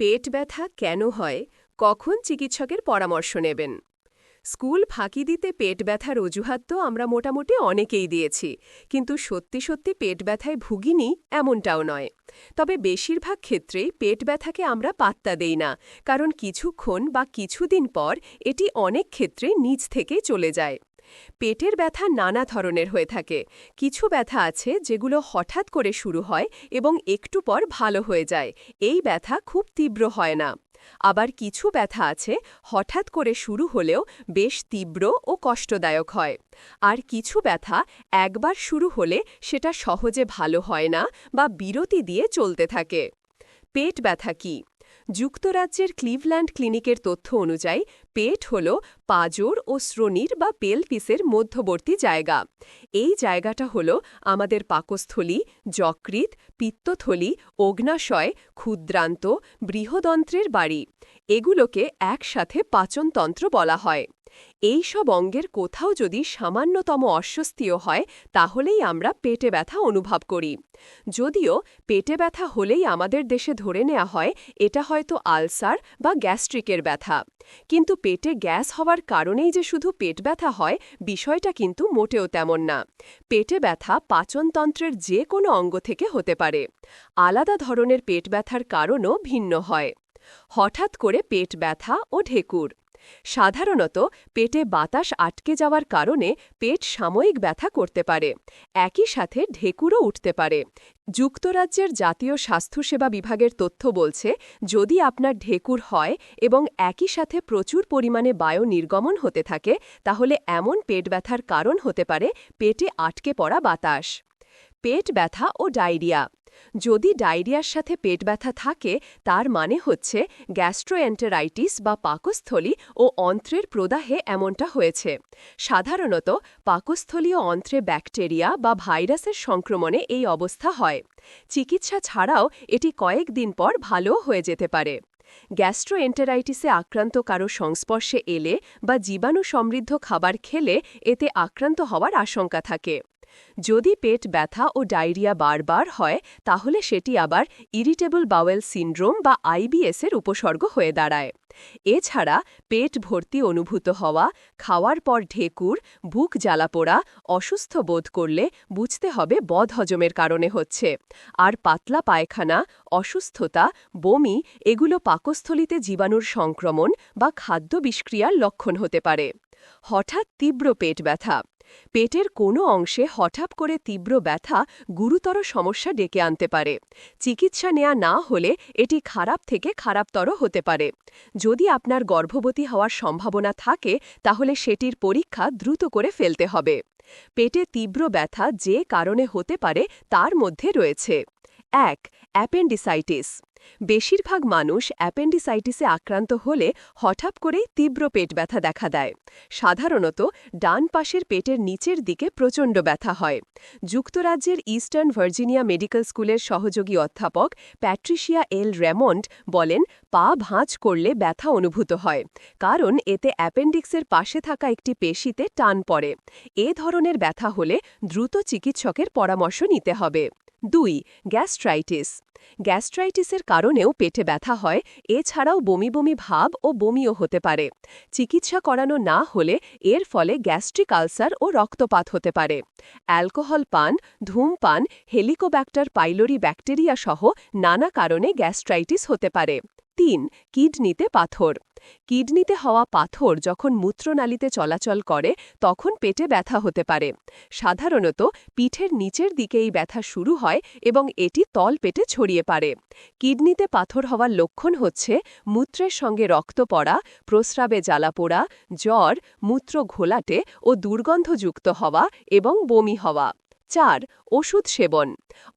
পেট ব্যথা কেন হয়, কখন চিকিৎসকের পরামর্শ নেবেন? স্কুল ফাঁকি দিতে পেট ব্যথার অজুহাত তো আমরা মোটামুটি অনেকেই দিয়েছি, কিন্তু সত্যি সত্যি পেট ব্যথায় ভুগিনি এমনটাও নয়। তবে বেশিরভাগ ক্ষেত্রেই পেট ব্যথাকে আমরা পাত্তা দেই না, কারণ কিছুক্ষণ বা কিছুদিন পর এটি অনেক ক্ষেত্রে নিজ থেকেই চলে যায়। পেটের ব্যথা নানা ধরনের হয়ে থাকে। কিছু ব্যথা আছে যেগুলো হঠাৎ করে শুরু হয় এবং একটু পর ভালো হয়ে যায়। এই ব্যথা খুব তীব্র হয় না। আবার কিছু ব্যথা আছে হঠাৎ করে শুরু হলেও বেশ তীব্র ও কষ্টদায়ক হয়। আর কিছু ব্যথা একবার শুরু হলে সেটা সহজে ভালো হয় না বা বিরতি দিয়ে চলতে থাকে। পেট ব্যথা কি? যুক্তরাজ্যের ক্লিভল্যান্ড ক্লিনিকের তথ্য অনুযায়ী, পেট হল পাজর ও শ্রোণীর বা পেলপিসের মধ্যবর্তী জায়গা। এই জায়গাটা হল আমাদের পাকস্থলী যকৃত পিত্তথলি, অগ্নাশয়, ক্ষুদ্রান্ত, বৃহদন্ত্রের বাড়ি। এগুলোকে একসাথে পাচনতন্ত্র বলা হয়। এই সব অঙ্গের কোথাও যদি সামান্যতম অস্বস্তিও হয়, তাহলেই আমরা পেটে ব্যথা অনুভব করি। যদিও পেটে ব্যথা হলেই আমাদের দেশে ধরে নেওয়া হয়, এটা হয়তো আলসার বা গ্যাস্ট্রিকের ব্যথা। কিন্তু পেটে গ্যাস হওয়ার কারণেই যে শুধু পেট ব্যথা হয়, বিষয়টা কিন্তু মোটেও তেমন না। পেটে ব্যথা পাচনতন্ত্রের যে কোনো অঙ্গ থেকে হতে পারে। আলাদা ধরনের পেট ব্যথার কারণও ভিন্ন হয়। হঠাৎ করে পেট ব্যথা ও ঢেকুর। সাধারণত পেটে বাতাস আটকে যাওয়ার কারণে পেট সাময়িক ব্যথা করতে পারে, একই সাথে ঢেকুরও উঠতে পারে। যুক্তরাজ্যের জাতীয় স্বাস্থ্যসেবা বিভাগের তথ্য বলছে, যদি আপনার ঢেকুর হয় এবং একই সাথে প্রচুর পরিমাণে বায়ু নির্গমন হতে থাকে, তাহলে এমন পেট ব্যথার কারণ হতে পারে, পেটে আটকে পড়া বাতাস। পেট ব্যথা ও ডায়রিয়া যদি ডায়রিয়ার সাথে পেট ব্যথা থাকে, তার মানে হচ্ছে গ্যাস্ট্রোএন্টারাইটিস বা পাকস্থলী ও অন্ত্রের প্রদাহে এমনটা হয়েছে। সাধারণত পাকস্থলী ও অন্ত্রে ব্যাকটেরিয়া বা ভাইরাসের সংক্রমণে এই অবস্থা হয়। চিকিৎসা ছাড়াও এটি কয়েকদিন পর ভালো হয়ে যেতে পারে। গ্যাস্ট্রোএন্টারাইটিসে আক্রান্ত কারও সংস্পর্শে এলে বা জীবাণু সমৃদ্ধ খাবার খেলে এতে আক্রান্ত হওয়ার আশঙ্কা থাকে। যদি পেট ব্যথা ও ডায়রিয়া বারবার হয়, তাহলে সেটি আবার ইরিটেবল বাওয়েল সিন্ড্রোম বা আইবিএসের উপসর্গ হয়ে দাঁড়ায়। এছাড়া পেট ভর্তি অনুভূত হওয়া, খাওয়ার পর ঢেকুর, বুক জ্বালাপোড়া অসুস্থ বোধ করলে বুঝতে হবে বদহজমের কারণে হচ্ছে। আর পাতলা পায়খানা, অসুস্থতা, বমি এগুলো পাকস্থলিতে জীবাণুর সংক্রমণ বা খাদ্য বিষক্রিয়ার লক্ষণ হতে পারে। হঠাৎ তীব্র পেট ব্যথা পেটের কোনো অংশে হঠাৎ করে তীব্র ব্যথা গুরুতর সমস্যা ডেকে আনতে পারে। চিকিৎসা নেয়া না হলে এটি খারাপ থেকে খারাপতর হতে পারে। যদি আপনার গর্ভবতী হওয়ার সম্ভাবনা থাকে, তাহলে সেটির পরীক্ষা দ্রুত করে ফেলতে হবে। পেটে তীব্র ব্যথা যে কারণে হতে পারে, তার মধ্যে রয়েছে। এক, অ্যাপেন্ডিসাইটিস। বেশিরভাগ মানুষ অ্যাপেন্ডিসাইটিসে আক্রান্ত হলে হঠাৎ করেই তীব্র পেট ব্যথা দেখা দেয়। সাধারণত ডান পাশের পেটের নিচের দিকে প্রচণ্ড ব্যথা হয়। যুক্তরাজ্যের ইস্টার্ন ভার্জিনিয়া মেডিকেল স্কুলের সহযোগী অধ্যাপক প্যাট্রিশিয়া এল রেমন্ড বলেন, পা ভাঁজ করলে ব্যথা অনুভূত হয়, কারণ এতে অ্যাপেন্ডিক্সের পাশে থাকা একটি পেশিতে টান পড়ে। এ ধরনের ব্যথা হলে দ্রুত চিকিৎসকের পরামর্শ নিতে হবে। দুই, গ্যাস্ট্রাইটিস। গ্যাস্ট্রাইটিসের কারণেও পেটে ব্যথা হয়, এছাড়াও বমি বমি ভাব ও বমিও হতে পারে। চিকিৎসা করানো না হলে এর ফলে গ্যাস্ট্রিক আলসার ও রক্তপাত হতে পারে। অ্যালকোহল পান ধূমপান হেলিকোব্যাক্টার, পাইলোরি ব্যাকটেরিয়া সহ নানা কারণে গ্যাস্ট্রাইটিস হতে পারে। তিন, কিডনিতে পাথর। কিডনিতে হওয়া পাথর যখন মূত্রনালীতে চলাচল করে, তখন পেটে ব্যথা হতে পারে। সাধারণত পিঠের নিচের দিকে এই ব্যথা শুরু হয় এবং এটি তল পেটে ছড়িয়ে পারে কিডনিতে পাথর হওয়ার লক্ষণ হচ্ছে মূত্রের সঙ্গে রক্ত পড়া, প্রস্রাবে জ্বালাপোড়া জ্বর, মূত্র ঘোলাটে ও দুর্গন্ধযুক্ত হওয়া এবং বমি হওয়া। চার, ওষুধ সেবন।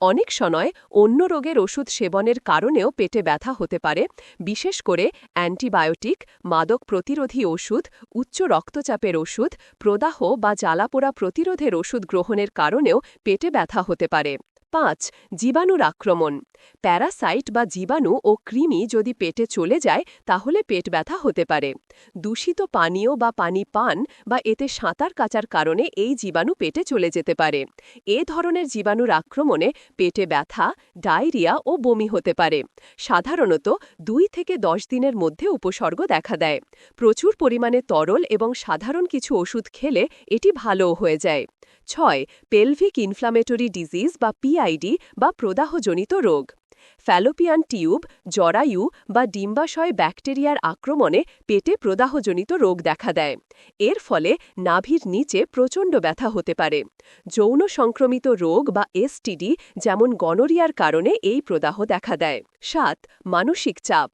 অনেক সময় অন্য রোগের ওষুধ সেবনের কারণেও পেটে ব্যথা হতে পারে, বিশেষ করে অ্যান্টিবায়োটিক, মাদক প্রতিরোধী ওষুধ, উচ্চ রক্তচাপের ওষুধ, প্রদাহ বা জ্বালাপোড়া প্রতিরোধের ওষুধ গ্রহণের কারণেও পেটে ব্যথা হতে পারে। পাঁচ, জীবাণুর আক্রমণ। প্যারাসাইট বা জীবাণু ও কৃমি যদি পেটে চলে যায়, তাহলে পেট ব্যথা হতে পারে। দূষিত পানীয় বা পানি পান বা এতে সাঁতার কাচার কারণে এই জীবাণু পেটে চলে যেতে পারে। এ ধরনের জীবাণুর আক্রমণে পেটে ব্যথা, ডায়রিয়া ও বমি হতে পারে। সাধারণত দুই থেকে দশ দিনের মধ্যে উপসর্গ দেখা দেয়। প্রচুর পরিমাণে তরল এবং সাধারণ কিছু ওষুধ খেলে এটি ভালোও হয়ে যায়। ছয়, পেলভিক ইনফ্লামেটরি ডিজিজ বা পিআইডি বা প্রদাহজনিত রোগ। ফ্যালোপিয়ান টিউব, জরায়ু বা ডিম্বাশয় ব্যাকটেরিয়ার আক্রমণে পেটে প্রদাহজনিত রোগ দেখা দেয়। এর ফলে নাভির নিচে প্রচণ্ড ব্যথা হতে পারে। যৌন সংক্রমিত রোগ বা এসটিডি যেমন গনোরিয়ার কারণে এই প্রদাহ দেখা দেয়। সাত, মানসিক চাপ।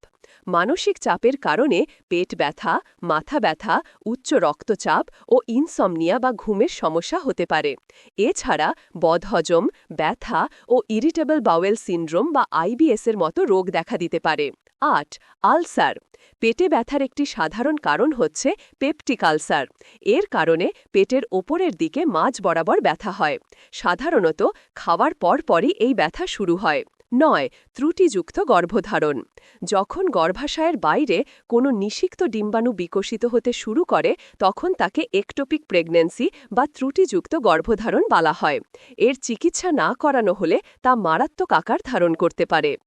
মানসিক চাপের কারণে পেট ব্যথা, মাথা ব্যথা, উচ্চ রক্তচাপ ও ইনসমনিয়া বা ঘুমের সমস্যা হতে পারে। এছাড়া বদহজম, ব্যথা ও ইরিটেবল বাওয়েল সিন্ড্রোম বা আইবিএসের মতো রোগ দেখা দিতে পারে। আট, আলসার। পেটে ব্যথার একটি সাধারণ কারণ হচ্ছে পেপটিক আলসার। এর কারণে পেটের ওপরের দিকে মাঝ বরাবর ব্যথা হয়। সাধারণত খাওয়ার পরপরই এই ব্যথা শুরু হয়। নয়, ত্রুটিযুক্ত গর্ভধারণ। যখন গর্ভাশয়ের বাইরে কোনো নিষিক্ত ডিম্বাণু বিকশিত হতে শুরু করে, তখন তাকে একটোপিক প্রেগন্যান্সি বা ত্রুটিযুক্ত গর্ভধারণ বলা হয়। এর চিকিৎসা না করানো হলে তা মারাত্মক আকার ধারণ করতে পারে।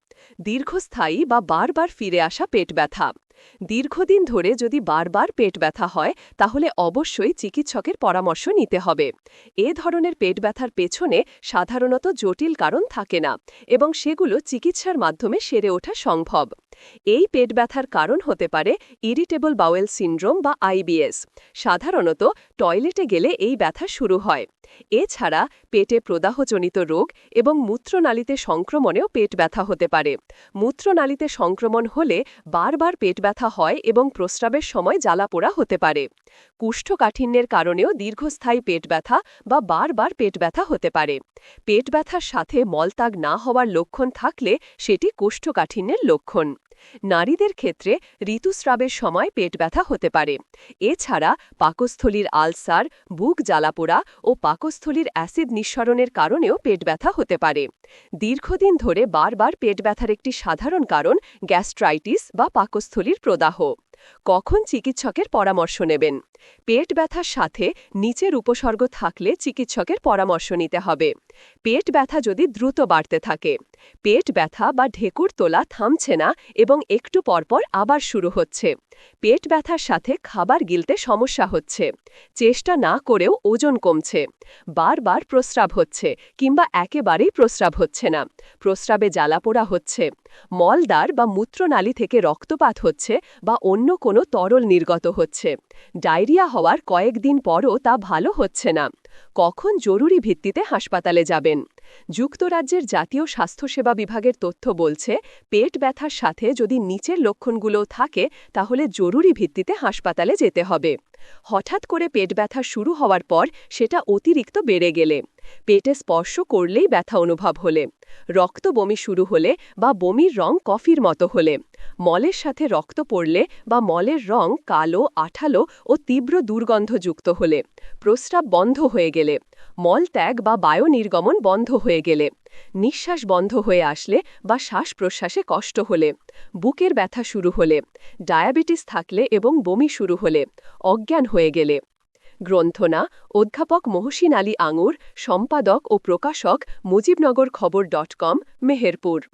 দীর্ঘস্থায়ী বা বারবার ফিরে আসা পেট ব্যথা। দীর্ঘদিন ধরে যদি বারবার পেট ব্যথা হয়, তাহলে অবশ্যই চিকিৎসকের পরামর্শ নিতে হবে। এ ধরনের পেট ব্যথার পেছনে সাধারণত জটিল কারণ থাকে না এবং সেগুলো চিকিৎসার মাধ্যমে সেরে ওঠা সম্ভব। এই পেট ব্যথার কারণ হতে পারে ইরিটেবল বাওয়েল সিন্ড্রোম বা আইবিএস সাধারণত টয়লেটে গেলে এই ব্যথা শুরু হয়। এছাড়া পেটে প্রদাহজনিত রোগ এবং মূত্রনালীতে সংক্রমণেও পেট ব্যথা হতে পারে। মূত্রনালীতে সংক্রমণ হলে বারবার পেট ব্যথা হয় এবং প্রস্রাবের সময় জ্বালাপোড়া হতে পারে। কুষ্ঠকাঠিন্যের কারণেও দীর্ঘস্থায়ী পেট ব্যথা বা বারবার পেট ব্যথা হতে পারে। পেট ব্যথার সাথে মলত্যাগ না হওয়ার লক্ষণ থাকলে সেটি কোষ্ঠকাঠিন্যের লক্ষণ। নারীদের ক্ষেত্রে ঋতুস্রাবের সময় পেট ব্যথা হতে পারে। এছাড়া পাকস্থলীর আলসার, বুক জ্বালাপোড়া ও পাকস্থলীর অ্যাসিড নিঃসরণের কারণেও পেট ব্যথা হতে পারে। দীর্ঘদিন ধরে বারবার পেট ব্যথার একটি সাধারণ কারণ গ্যাস্ট্রাইটিস বা পাকস্থলীর প্রদাহ। কখন চিকিৎসকের পরামর্শ নেবেন? পেট ব্যথার সাথে নিচের উপসর্গ থাকলে চিকিৎসকের পরামর্শ নিতে হবে। পেট ব্যথা যদি দ্রুত বাড়তে থাকে, পেট ব্যথা বা ঢেকুর তোলা থামছে না এবং একটু পরপর আবার শুরু হচ্ছে। পেট ব্যথার সাথে খাবার গিলতে সমস্যা হচ্ছে, চেষ্টা না করেও ওজন কমছে, বারবার প্রস্রাব হচ্ছে কিংবা একেবারেই প্রস্রাব হচ্ছে না। প্রস্রাবে জ্বালাপোড়া হচ্ছে মলদার বা মূত্রনালী থেকে রক্তপাত হচ্ছে বা অন্য কোনো তরল নির্গত হচ্ছে। ডায়রিয়া হওয়ার কয়েকদিন পরও তা ভালো হচ্ছে না। কখন জরুরি ভিত্তিতে হাসপাতালে যাবেন? যুক্তরাজ্যের জাতীয় স্বাস্থ্যসেবা বিভাগের তথ্য বলছে, পেট ব্যথার সাথে যদি নিচের লক্ষণগুলো থাকে, তাহলে জরুরি ভিত্তিতে হাসপাতালে যেতে হবে। হঠাৎ করে পেট ব্যথা শুরু হওয়ার পর সেটা অতিরিক্ত বেড়ে গেলে। পেটে স্পর্শ করলেই ব্যথা অনুভব হলে। রক্ত বমি শুরু হলে বা বমির রং কফির মতো হলে। মলের সাথে রক্ত পড়লে বা মলের রং কালো, আঠালো ও তীব্র দুর্গন্ধযুক্ত হলে। প্রস্রাব বন্ধ হয়ে গেলে। মলত্যাগ বা বায়ু নির্গমন বন্ধ হয়ে গেলে। নিঃশ্বাস বন্ধ হয়ে আসলে বা শ্বাস প্রশ্বাসে কষ্ট হলে। বুকের ব্যথা শুরু হলে। ডায়াবেটিস থাকলে এবং বমি শুরু হলে। অজ্ঞান হয়ে গেলে। গ্রন্থনা, অধ্যাপক মহসিন আলী আঙুর, সম্পাদক ও প্রকাশক মুজিবনগর খবর ডট কম, মেহেরপুর।